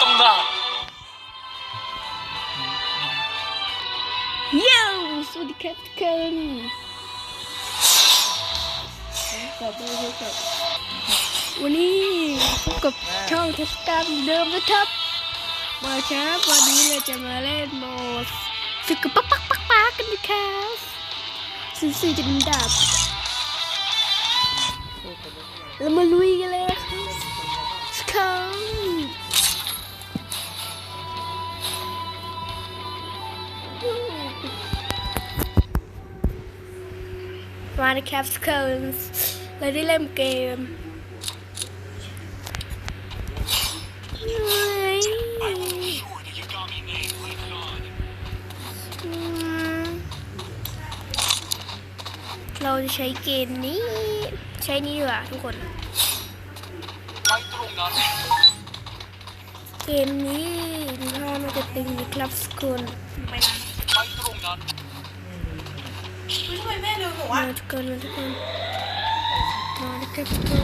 ตำนานเย้สวัสดีครับทุกคนกลับมาพบกับวันนี้พบกับช่องเทสการเหมือนเดิมนะครับมาครับวันนี้เราจะมาเล่นโหมดสึกปักปักปักปักกันนะครับซึ่สี่จะเป็นดาบเรามาลุยกันเลยครับสกา มาในแคปสเคิลเราได้เล่นเกมเราจะใช้เกมนี้ ใช้นี้ดีกว่าทุกคน เกมนี้ดูท่ามันจะตึงครับสกุลไปตร งนั้นทำไมแม่ลืมหนูมาอะทุกคนมาทุกคนมานะครับทุกคน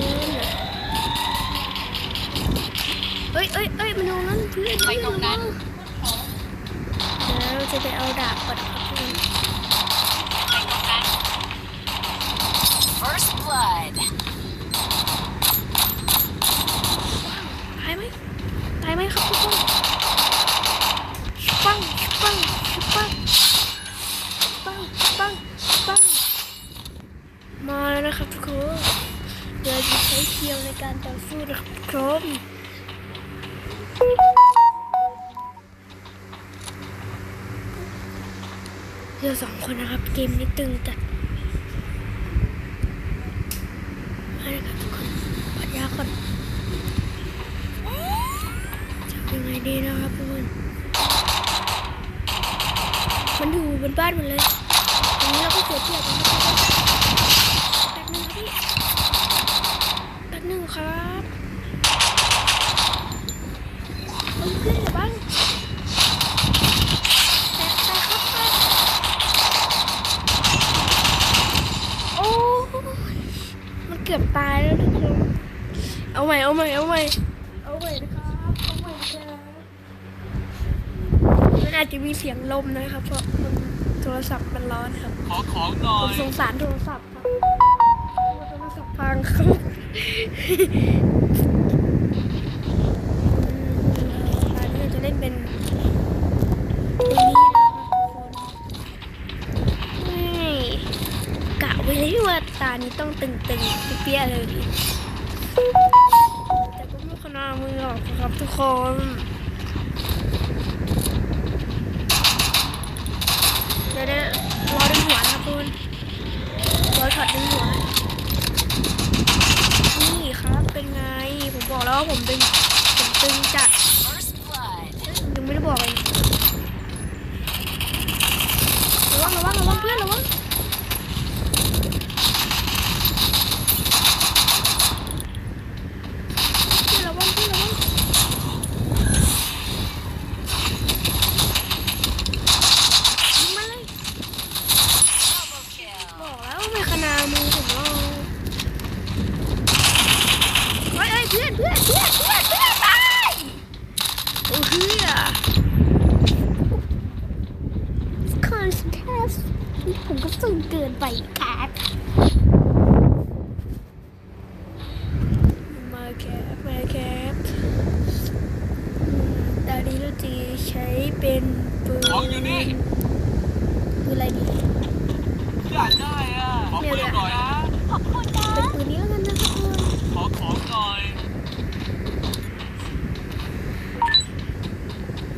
เอ้ยเอ้ยเอ้ยมันตรงนั้นเพื่อนไปตรงนั้น แล้วเราจะไปเอาดาบก่อนครับทุกคน First blood. ตายไหมตายไหมครับทุกคนชุบปังชุบปังชุบปังชุบปังชุบปังชุบปังมาแล้วนะครับทุกคนเดี๋ยวจะใช้เคียว ในการต่อสู้นะครับเดี๋ยวสองคนนะครับ เกมนี้ตึงจัดมาเลยครับทุกคนปัดยาก่อนจะยังไงดีนะครับทุกคนมันอยู่บนบ้านหมดเลยตรงนี้เราก็เสียเปรียบนะครับแป๊บนึงครับแป๊บนึง ครับเฮ้ยเพื่อนอย่าบ้างแตะแตะครับแตะโอ้ยมันเกือบตายแล้วทุกคนเอาใหม่เอาใหม่เอาใหม่เอาใหม่นะครับเอาใหม่นะครับมันอาจจะมีเสียงลมนะครับเพราะมันโทรศัพท์มันร้อนครับ ขอของหน่อผมยสงสารโทรศัพท์ครับโทรศั พังครับตอนนี้จะเล่นเป็นนี่กะไว้เลยว่าตานี้ต้องตึงๆเปี้ยเลย แต่ก็ไม่ขนามือหรอกครับทุกคนเดี๋ยวรอดึงหัวนะคุณรอช็อตดึงหัว นี่ครับเป็นไง ผมตึงผมตึงจัด First blood. ยังไม่ได้บอกเลยระวังระวังระวังเพื่อนระวังเพื่อนระวังเพื่อนระวังยิงมาเลย Double kill. บอกแล้วไม่ขนามือผมเราเฮ้ยเฮ้ยเพื่อนเพื่อนเพื่อนเพื่อนเพื่อนตายโอ้เพื่อคอนแทสผม ก็สูงเกินไปครับมาแคปมาแคปตอนนี้เราจะใช้เป็นปืนของอยู่นี่ปืนอะไรดีอยากได้อะ ขอปืนหน่อยนะ เป็นปืนนี้แล้วกันนะทุกคน ขอของหน่อย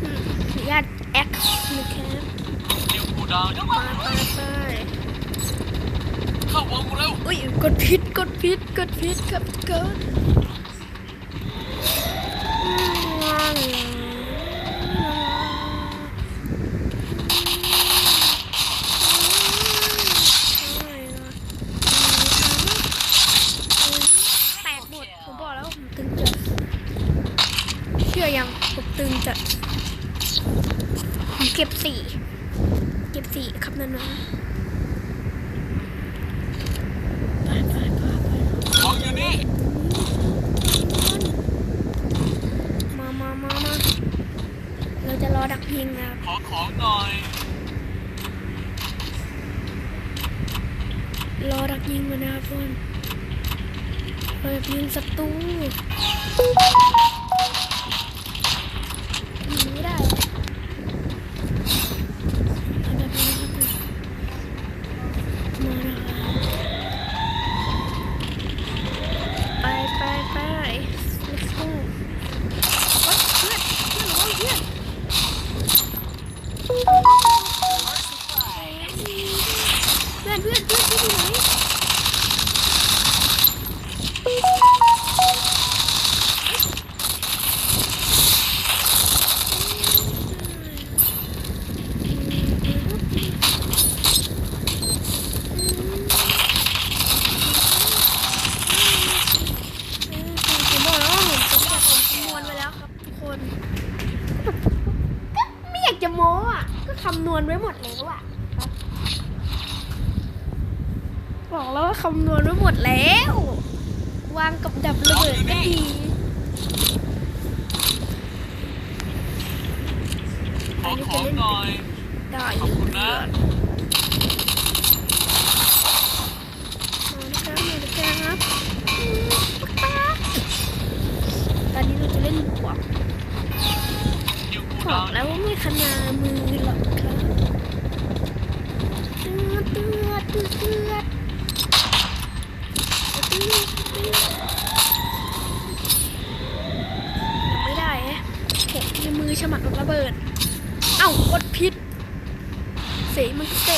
อืมขออนุญาตแอคนะครับ นิวกูดาวน์ มาไปไป เข้าวงกูเร็ว อุ้ยกด ผิดกดผิดกดผิดครับกดแตกหมดผมบอกแล้วผมตึงจัดเชื่อยังผมตึงจัดผมเก็บสี่เก็บสี่ครับนั่นนะไปไป ไปไปของอยู่นี่มามามามาดักยิงนะครับขอของหน่อย รอดักยิงมานะครับทุกคนรอดักยิงศัตรูยิงไม่ได้อันดับนี้นะครับมานะครับไปไปไป let's go เฮ้ยเพื่อนเพื่อนระวังเพื่อน เพื่อนเพื่อนเพื่อนเพื่อนอยู่ไหนผมบอกแล้วว่าผมจะจัดผมคำนวณไว้แล้วครับทุกคน ก็ไม่อยากจะโม้อะ ก็ คำนวณไว้หมดแล้วอะบอกแล้วว่าคำนวณไว้หมดแล้ว วางกับดับระเบิดก็ดีขอของหน่อยได้ขอบคุณนะเอาละครับเอาละครับอืมป๊าป๊าตอนนี้เราจะเล่นบวกคิวคูบดาอวกแล้วว่าไม่ขนามือหรอกครับเตือดเตือดเตือดเตือดเตือดเตือดยังไม่ได้แฮะแขนในมือฉมักกับระเบิด เอ้ากดพิษ เสมันเต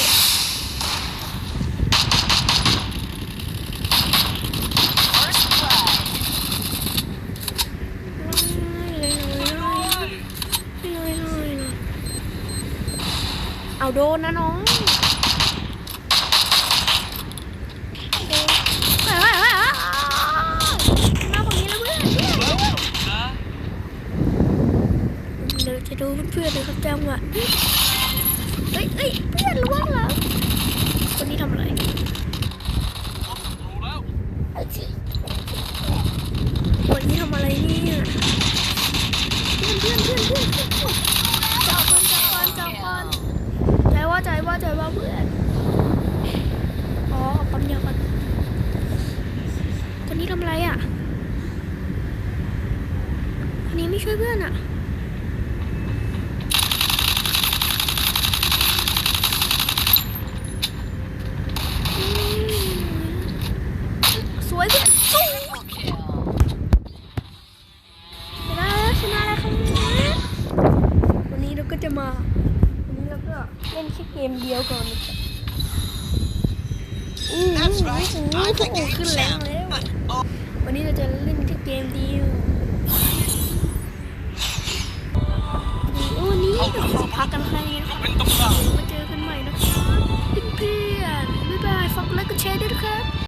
เอาโดนนะน้องเฮ้ยเฮ้ยเฮ้ยมาฝั่งนี้แล้วเพื่อนเดี๋ยวจะดูเพื่อนๆเลยครับจังหวะ เฮ้ยเฮ้ยเพื่อนระวังเหรอคนนี้ทำอะไรรู้แล้วคนนี้ทำอะไรเนี่ยเพื่อนเพื่อนเพื่อนเพื่อนเพื่อนจับก่อนจับก่อนจับก่อนใจว่าใจว่าใจว่าเพื่อนอ๋อปั๊มยาก่อนคนนี้ทำอะไรอะคนนี้ไม่ช่วยเพื่อนอะ ถึงนี่ก็อูขึ้นแรงแล้ววันนี้เราจะเล่นที่เกมดิวโอ้นี่ก็ขอพักกันแค่นี้นะคะมาเจอกันใหม่นะคะเพื่อนๆบ๊ายบายฝากไลค์กดแชร์ด้วยครับ